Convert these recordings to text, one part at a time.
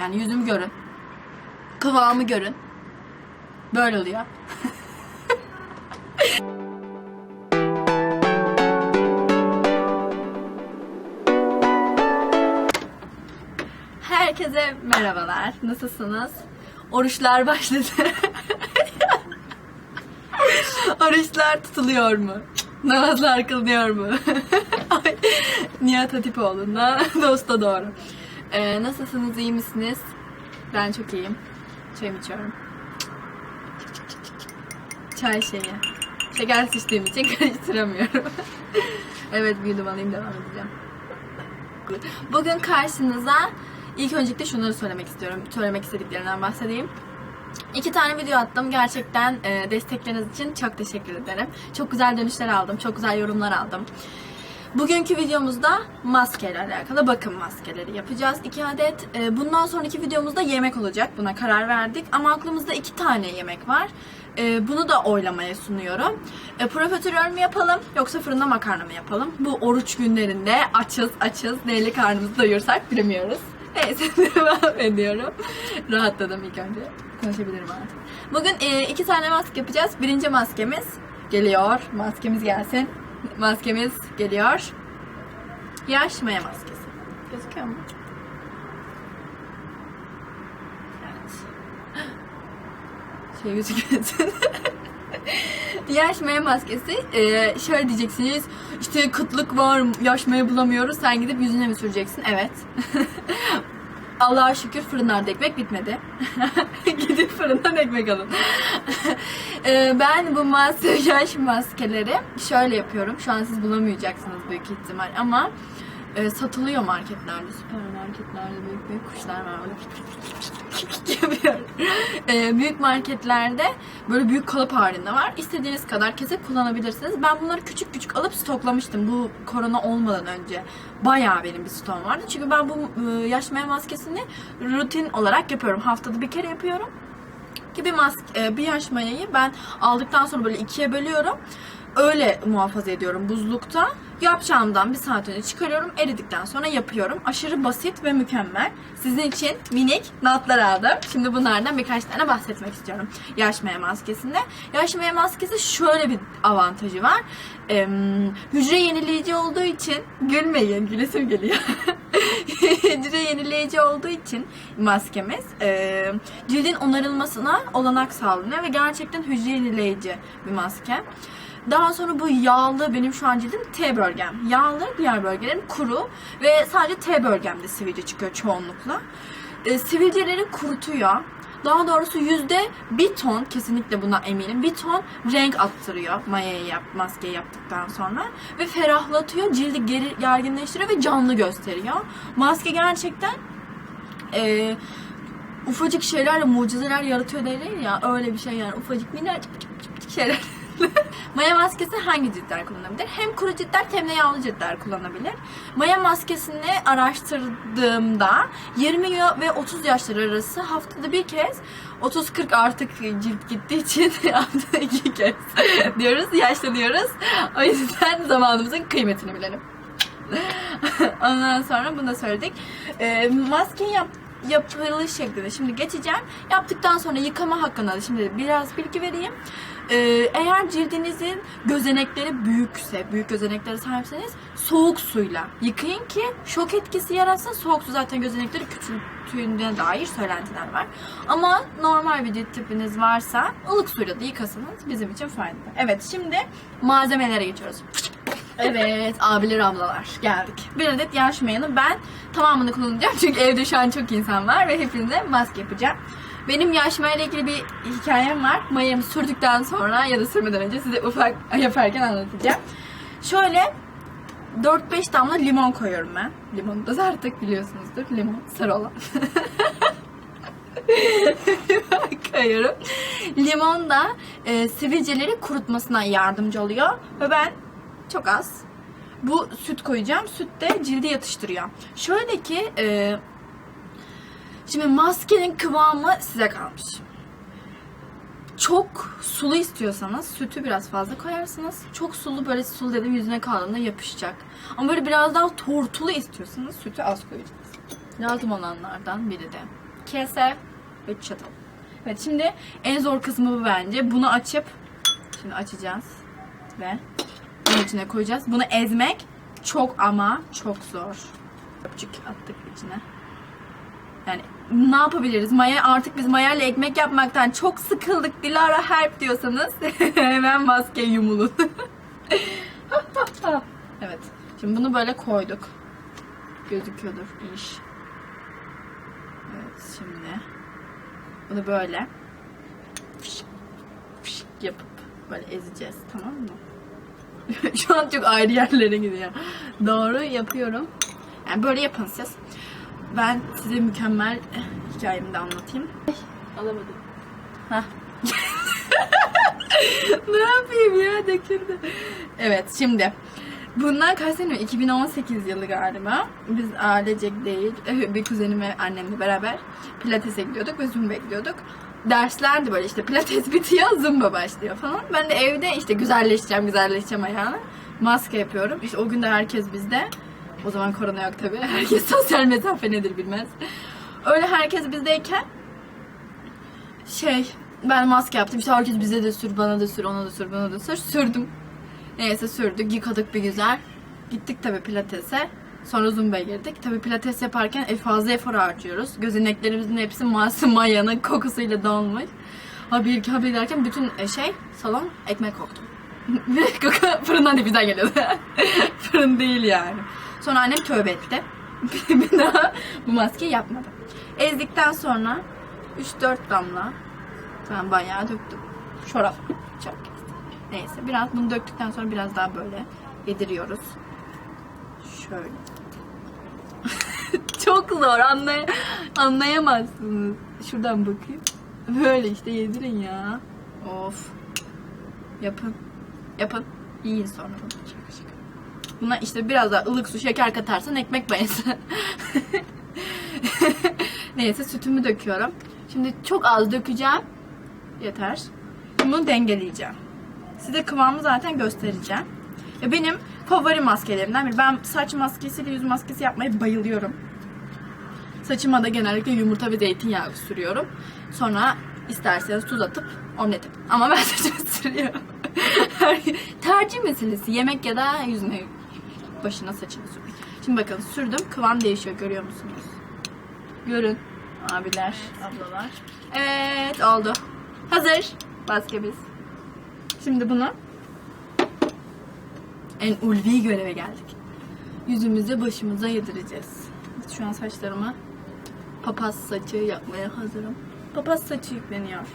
Yani yüzümü görün. Kıvamı görün. Böyle oluyor. Herkese merhabalar. Nasılsınız? Oruçlar başladı. Oruçlar tutuluyor mu? Namazlar kılınıyor mu? Nihat Hatipoğlu'nda dosta doğru. Ee, nasılsınız? iyi misiniz? Ben çok iyiyim. Çayımı içiyorum. Çay şeyi. Şeker sıçtığım için karıştıramıyorum. evet bir yudum alayım devam edeceğim. Bugün karşınıza ilk öncelikle şunları söylemek istiyorum. Söylemek istediklerimden bahsedeyim. İki tane video attım. Gerçekten e, destekleriniz için çok teşekkür ederim. Çok güzel dönüşler aldım. Çok güzel yorumlar aldım. Bugünkü videomuzda maskeyle alakalı bakım maskeleri yapacağız. iki adet. E, bundan sonraki videomuzda yemek olacak. Buna karar verdik. Ama aklımızda iki tane yemek var. E, bunu da oylamaya sunuyorum. E, profiterol mü yapalım yoksa fırında makarna mı yapalım? Bu oruç günlerinde açız açız neyle karnımızı doyursak bilemiyoruz. Neyse devam ediyorum. Rahatladım ilk önce. Konuşabilirim artık. Bugün e, iki tane maske yapacağız. Birinci maskemiz geliyor. Maskemiz gelsin. Maskemiz geliyor. Yaş maya maskesi. Gözüküyor mu? Evet. Şey gözüküyorsun. Yaş maya maskesi. e, şöyle diyeceksiniz. İşte kıtlık var, yaş maya bulamıyoruz. Sen gidip yüzüne mi süreceksin? Evet. Allah'a şükür fırınlarda ekmek bitmedi. Gidip fırından ekmek alın. Ee, ben bu makyaj maskeleri şöyle yapıyorum. Şu an siz bulamayacaksınız büyük ihtimal ama e, satılıyor marketlerde, süpermarketlerde büyük büyük kuşlar var yapıyorum. Ee, büyük marketlerde böyle büyük kalıp halinde var. İstediğiniz kadar kesip kullanabilirsiniz. Ben bunları küçük küçük alıp stoklamıştım bu korona olmadan önce. Bayağı benim bir stoğum vardı. Çünkü ben bu e, yaş maya maskesini rutin olarak yapıyorum. Haftada bir kere yapıyorum ki bir mask, e, bir yaş mayayı ben aldıktan sonra böyle ikiye bölüyorum. Öyle muhafaza ediyorum buzlukta. Yapacağımdan bir saat önce çıkarıyorum. Eridikten sonra yapıyorum. Aşırı basit ve mükemmel. Sizin için minik notlar aldım. Şimdi bunlardan birkaç tane bahsetmek istiyorum. Yaş maya maskesinde. Yaş maya maskesi şöyle bir avantajı var. Ee, hücre yenileyici olduğu için gülmeyin, gülesim geliyor. hücre yenileyici olduğu için maskemiz e, cildin onarılmasına olanak sağlanıyor ve gerçekten hücre yenileyici bir maske. Daha sonra bu yağlı benim şu an cildim T bölgem. Yağlı diğer bölgelerim kuru ve sadece T bölgemde sivilce çıkıyor çoğunlukla. E, sivilceleri kurutuyor. Daha doğrusu yüzde bir ton kesinlikle buna eminim. Bir ton renk attırıyor mayayı yap, maskeyi yaptıktan sonra. Ve ferahlatıyor, cildi geri gerginleştiriyor ve canlı gösteriyor. Maske gerçekten e, ufacık şeylerle mucizeler yaratıyor derler ya öyle bir şey yani ufacık minnacık şeyler. Maya maskesi hangi ciltler kullanabilir? Hem kuru ciltler hem de yağlı ciltler kullanabilir. Maya maskesini araştırdığımda 20 ve 30 yaşlar arası haftada bir kez 30-40 artık cilt gittiği için haftada iki kez diyoruz, yaşlanıyoruz. O yüzden zamanımızın kıymetini bilelim. Ondan sonra bunu da söyledik. Ee, maskeyi yap yapılış şeklinde şimdi geçeceğim. Yaptıktan sonra yıkama hakkında da şimdi biraz bilgi vereyim. Ee, eğer cildinizin gözenekleri büyükse, büyük gözeneklere sahipseniz soğuk suyla yıkayın ki şok etkisi yaratsın. Soğuk su zaten gözenekleri küçülttüğüne dair söylentiler var. Ama normal bir cilt tipiniz varsa ılık suyla da yıkasanız bizim için faydalı. Evet şimdi malzemelere geçiyoruz. Evet abiler ablalar geldik. Bir adet yaş mayanı ben tamamını kullanacağım çünkü evde şu an çok insan var ve hepinize maske yapacağım. Benim yaş maya ile ilgili bir hikayem var. Mayamı sürdükten sonra ya da sürmeden önce size ufak yaparken anlatacağım. Şöyle 4-5 damla limon koyuyorum ben. Limonu da artık biliyorsunuzdur. Limon sarı olan. koyuyorum. Limon da e, sivilceleri kurutmasına yardımcı oluyor. Ve ben çok az. Bu süt koyacağım. Süt de cildi yatıştırıyor. Şöyle ki e, şimdi maskenin kıvamı size kalmış. Çok sulu istiyorsanız sütü biraz fazla koyarsınız. Çok sulu böyle sulu dedim yüzüne kaldığında yapışacak. Ama böyle biraz daha tortulu istiyorsanız sütü az koyacaksınız. Lazım olanlardan biri de kese ve çatal. Evet şimdi en zor kısmı bu bence. Bunu açıp şimdi açacağız ve bunun içine koyacağız. Bunu ezmek çok ama çok zor. Öpçük attık içine. Yani ne yapabiliriz? Maya artık biz mayayla ekmek yapmaktan çok sıkıldık. Dilara help diyorsanız hemen maske yumulun. evet. Şimdi bunu böyle koyduk. Gözüküyordur iş. Evet şimdi bunu böyle fışk fışk yapıp böyle ezeceğiz tamam mı? Şu an çok ayrı yerlere gidiyor. Doğru yapıyorum. Yani böyle yapın siz. Ben size mükemmel hikayemi de anlatayım. Alamadım. Hah. ne yapayım ya döküldü. Evet şimdi. Bundan kaç sene? 2018 yılı galiba. Biz ailecek değil, bir kuzenim ve annemle beraber pilatese gidiyorduk ve zumba gidiyorduk. Derslerdi böyle işte pilates bitiyor, zumba başlıyor falan. Ben de evde işte güzelleşeceğim, güzelleşeceğim ayağını. Maske yapıyorum. İşte o gün de herkes bizde. O zaman korona yok tabii. Herkes sosyal mesafe nedir bilmez. Öyle herkes bizdeyken şey ben maske yaptım. İşte herkes bize de sür, bana da sür, ona da sür, bana da sür. Sürdüm. Neyse sürdük, yıkadık bir güzel. Gittik tabii pilatese. Sonra zumba'ya girdik. Tabii pilates yaparken e, fazla efor harcıyoruz. Gözeneklerimizin hepsi masum mayanın kokusuyla dolmuş. Ha bir iki haber derken bütün e, şey salon ekmek koktu. Ve koku fırından da güzel geliyordu. Fırın değil yani. Sonra annem tövbe etti. bir daha bu maskeyi yapmadı. Ezdikten sonra 3-4 damla ben bayağı döktüm. Çorap. Çok. Neyse biraz bunu döktükten sonra biraz daha böyle yediriyoruz. Şöyle. Çok zor anlay anlayamazsınız. Şuradan bakayım. Böyle işte yedirin ya. Of. Yapın. Yapın. Yiyin sonra bunu. Şaka şaka. Buna işte biraz daha ılık su, şeker katarsan ekmek mayası. Neyse sütümü döküyorum. Şimdi çok az dökeceğim. Yeter. Bunu dengeleyeceğim. Size kıvamı zaten göstereceğim. Ya benim favori maskelerimden biri. Ben saç maskesi ve yüz maskesi yapmaya bayılıyorum. Saçıma da genellikle yumurta ve zeytinyağı sürüyorum. Sonra isterseniz tuz atıp omlet yapın. Ama ben saçımı sürüyorum. Tercih meselesi. Yemek ya da yüzüne başına saçını sürmek. Şimdi bakın sürdüm. Kıvam değişiyor. Görüyor musunuz? Görün. Abiler, ablalar. Evet oldu. Hazır. Maskemiz. Şimdi bunu en ulvi göreve geldik. Yüzümüze başımıza yedireceğiz. Şu an saçlarıma papaz saçı yapmaya hazırım. Papaz saçı yükleniyor.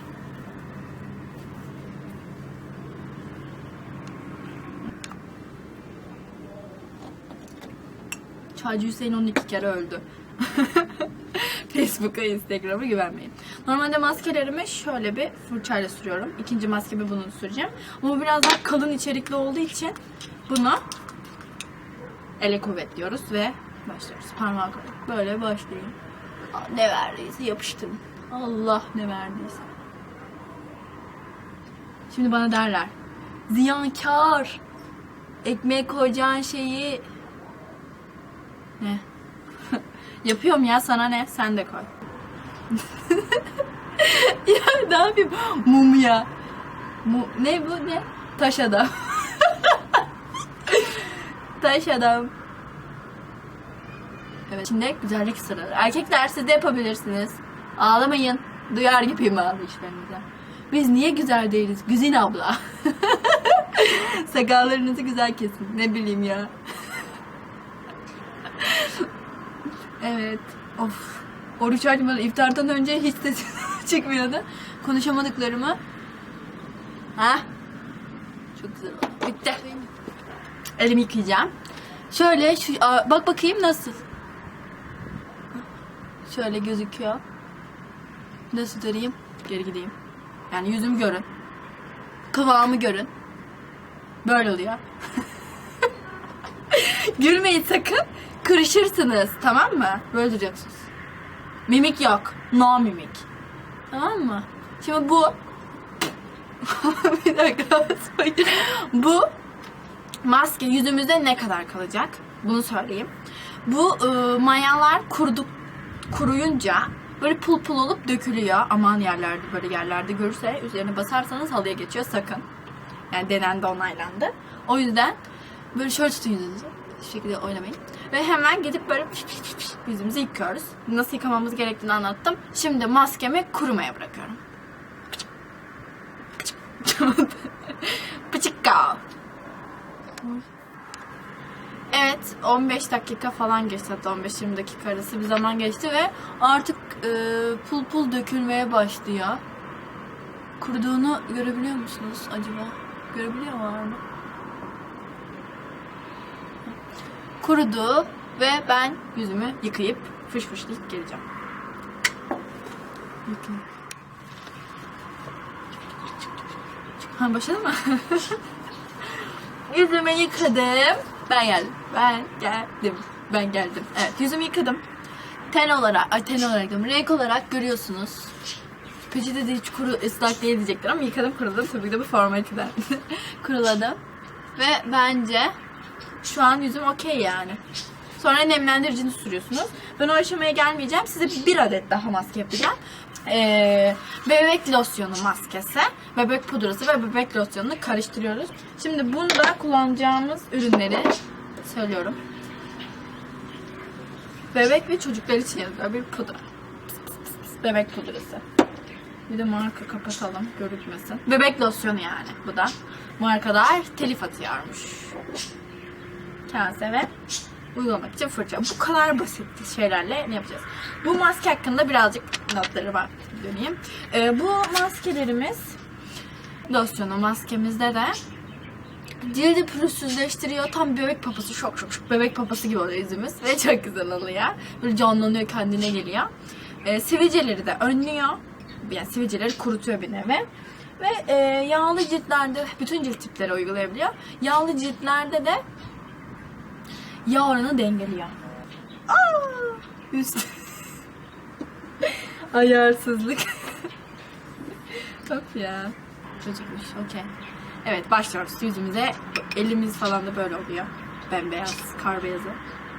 Çaycı Hüseyin 12 kere öldü. Facebook'a, Instagram'a güvenmeyin. Normalde maskelerimi şöyle bir fırçayla sürüyorum. İkinci maskemi bunu süreceğim. Ama biraz daha kalın içerikli olduğu için bunu ele kuvvetliyoruz ve başlıyoruz. Parmağı koyduk. Böyle başlayayım. Aa, Ne verdiyse yapıştırın. Allah ne verdiyse. Şimdi bana derler. Ziyankar. Ekmeğe koyacağın şeyi ne? Yapıyorum ya sana ne? Sen de koy. ya ne yapayım? Mum. Mu ne bu ne? Taş adam. Taş adam. Evet şimdi güzellik sırrı. Erkekler siz de yapabilirsiniz. Ağlamayın. Duyar gibiyim ağlayışlarınıza. Biz niye güzel değiliz? Güzin abla. Sakallarınızı güzel kesin. Ne bileyim ya. Evet. Of. Oruç açmadan iftardan önce hiç sesim çıkmıyordu. Konuşamadıklarımı. Ha? Çok güzel oldu. Bitti. Elimi yıkayacağım. Şöyle şu bak bakayım nasıl. Şöyle gözüküyor. Nasıl durayım? Geri gideyim. Yani yüzümü görün. Kıvamı görün. Böyle oluyor. Gülmeyin sakın. Kırışırsınız tamam mı? Böyle duracaksınız. Mimik yok. No mimik. Tamam mı? Şimdi bu bir dakika. Bu maske yüzümüzde ne kadar kalacak? Bunu söyleyeyim. Bu e, mayalar kuruduk kuruyunca Böyle pul pul olup dökülüyor. Aman yerlerde böyle yerlerde görürse üzerine basarsanız halıya geçiyor sakın. Yani denendi onaylandı. O yüzden böyle şöyle tutun yüzünüzü. Şu şekilde oynamayın. Ve hemen gidip böyle piş piş piş yüzümüzü yıkıyoruz. Nasıl yıkamamız gerektiğini anlattım. Şimdi maskemi kurumaya bırakıyorum. Evet 15 dakika falan geçti hatta 15-20 dakika arası bir zaman geçti ve artık e, pul pul dökülmeye başlıyor. Kuruduğunu görebiliyor musunuz acaba? Görebiliyor mu? Kurudu ve ben yüzümü yıkayıp fış fışlayıp geleceğim. Yıkayayım. Ha başladı mı? yüzümü yıkadım. Ben geldim. Ben geldim. Ben geldim. Evet yüzümü yıkadım. Ten olarak, ay ten olarak diyorum. Renk olarak görüyorsunuz. Peçete de hiç kuru ıslak değil diyecekler ama yıkadım kuruladım. Tabii ki de bu formaliteden kuruladım. Ve bence şu an yüzüm okey yani. Sonra nemlendiricini sürüyorsunuz. Ben o aşamaya gelmeyeceğim. Size bir adet daha maske yapacağım. Ee, bebek losyonu maskesi, bebek pudrası ve bebek losyonunu karıştırıyoruz. Şimdi bunda kullanacağımız ürünleri söylüyorum. Bebek ve çocuklar için yazıyor bir pudra. Bebek pudrası. Bir de marka kapatalım görükmesin. Bebek losyonu yani bu da. Markalar telif atıyormuş. Kase ve uygulamak için fırça. Bu kadar basit şeylerle ne yapacağız? Bu maske hakkında birazcık notları var. Döneyim. Ee, bu maskelerimiz losyonu maskemizde de cildi pürüzsüzleştiriyor. Tam bebek papası şok şok. Bebek papası gibi oluyor yüzümüz. Ve çok güzel oluyor. Böyle canlanıyor kendine geliyor. Ee, sivilceleri de önlüyor. Yani sivilceleri kurutuyor bir nevi. Ve e, yağlı ciltlerde bütün cilt tipleri uygulayabiliyor. Yağlı ciltlerde de yağ oranı dengeliyor. Aa, üst. Ayarsızlık. Hop ya. Çocukmuş. Okey. Evet başlıyoruz yüzümüze. Elimiz falan da böyle oluyor. Bembeyaz, kar beyazı.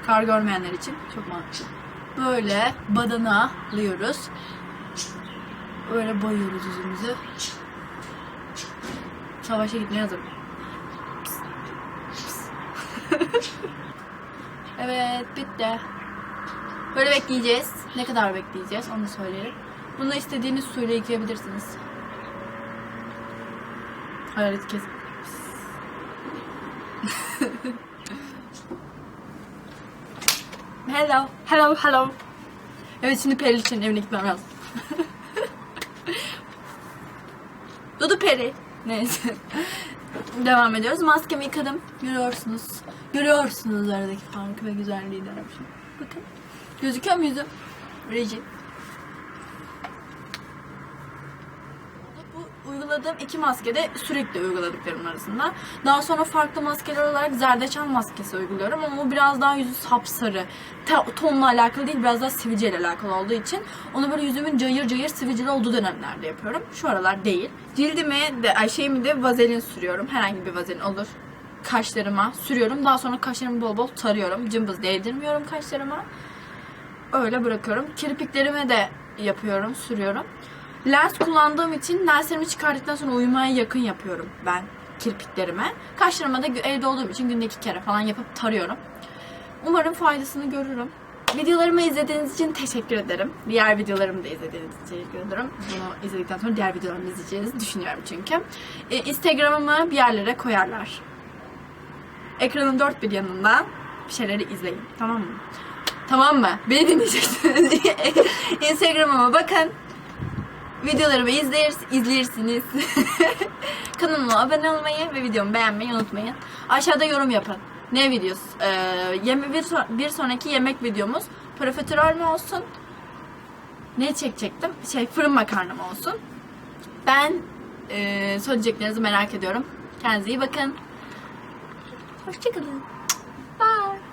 Kar görmeyenler için çok mantıklı. Böyle badana alıyoruz. Böyle boyuyoruz yüzümüzü. Savaşa gitmeye hazırım. evet bitti. Böyle bekleyeceğiz. Ne kadar bekleyeceğiz onu söyleyelim. Bunu istediğiniz suyla yıkayabilirsiniz. Hayret kes. hello, hello, hello. Evet şimdi Peri için evine gitmem lazım. Dudu Peri. Neyse. Devam ediyoruz. Maskemi yıkadım. Görüyorsunuz. Görüyorsunuz aradaki farkı ve güzelliği de. Bakın. Gözüküyor mu yüzüm? Reji. Bu uyguladığım iki maske de sürekli uyguladıklarım arasında. Daha sonra farklı maskeler olarak zerdeçal maskesi uyguluyorum ama o biraz daha yüzü sapsarı. Tonla alakalı değil biraz daha sivilceyle alakalı olduğu için onu böyle yüzümün cayır cayır sivilceli olduğu dönemlerde yapıyorum. Şu aralar değil. Cildime de ay şeyimi de vazelin sürüyorum. Herhangi bir vazelin olur. Kaşlarıma sürüyorum. Daha sonra kaşlarımı bol bol tarıyorum. Cımbız değdirmiyorum kaşlarıma. Öyle bırakıyorum. Kirpiklerime de yapıyorum, sürüyorum. Lens kullandığım için lenslerimi çıkardıktan sonra uyumaya yakın yapıyorum ben kirpiklerime. Kaşlarıma da evde olduğum için günde iki kere falan yapıp tarıyorum. Umarım faydasını görürüm. Videolarımı izlediğiniz için teşekkür ederim. Diğer videolarımı da izlediğiniz için teşekkür ederim. Bunu izledikten sonra diğer videolarımı izleyeceğinizi düşünüyorum çünkü. Ee, Instagram'ımı bir yerlere koyarlar. Ekranın dört bir yanından bir şeyleri izleyin. Tamam mı? Tamam mı? Beni dinleyeceksiniz. Instagram'ıma bakın. Videolarımı izler, izlersiniz. Kanalıma abone olmayı ve videomu beğenmeyi unutmayın. Aşağıda yorum yapın. Ne videosu? Ee, bir, so- bir sonraki yemek videomuz profiterol mü olsun? Ne çekecektim? Şey fırın makarna mı olsun? Ben e, söyleyeceklerinizi merak ediyorum. Kendinize iyi bakın. Hoşçakalın. Bye.